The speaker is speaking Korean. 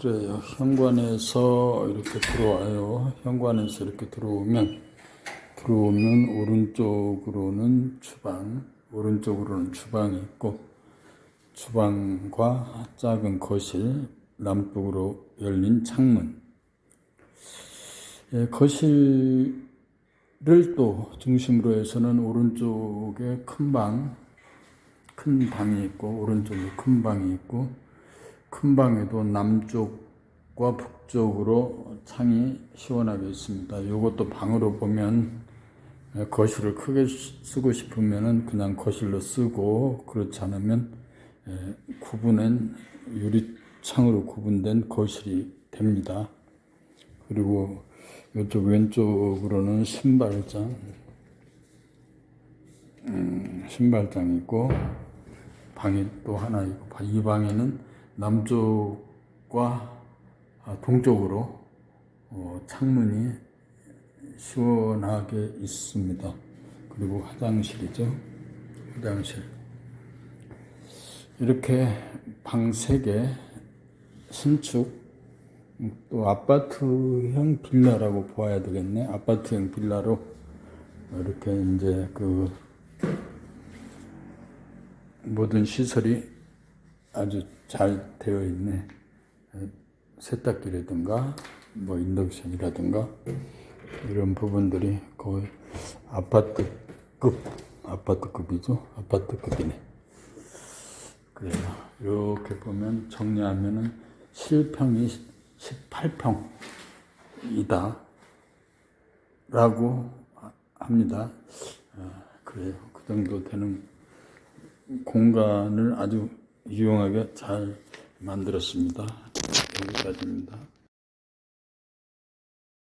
그래요. 현관에서 이렇게 들어와요. 현관에서 이렇게 들어오면 들어오면 오른쪽으로는 주방, 오른쪽으로는 주방이 있고 주방과 작은 거실, 남쪽으로 열린 창문. 예, 거실을 또 중심으로 해서는 오른쪽에 큰 방, 큰 방이 있고 오른쪽에 큰 방이 있고 큰 방에도 남쪽과 북쪽으로 창이 시원하게 있습니다. 이것도 방으로 보면 예, 거실을 크게 쓰고 싶으면은 그냥 거실로 쓰고 그렇지 않으면 예, 구분된 유리창으로 구분된 거실이 됩니다. 그리고 이쪽 왼쪽으로는 신발장, 음, 신발장이 있고 방이 또 하나 있고 이 방에는 남쪽과 아, 동쪽으로 어, 창문이 시원하게 있습니다. 그리고 화장실이죠. 화장실. 이렇게 방세개 신축 음, 또 아파트형 빌라라고 보아야 되겠네. 아파트형 빌라로 이렇게 이제 그 모든 시설이 아주 잘 되어 있네. 세탁기라든가 뭐 인덕션이라든가 이런 부분들이 거의 아파트급 아파트급이죠. 아파트급이네. 그래요. 이렇게 보면 정리하면은 실평이 18평이다. 라고 합니다. 아, 그래요. 그 정도 되는 공간을 아주 유용하게 잘 만들었습니다. 여기까지입니다.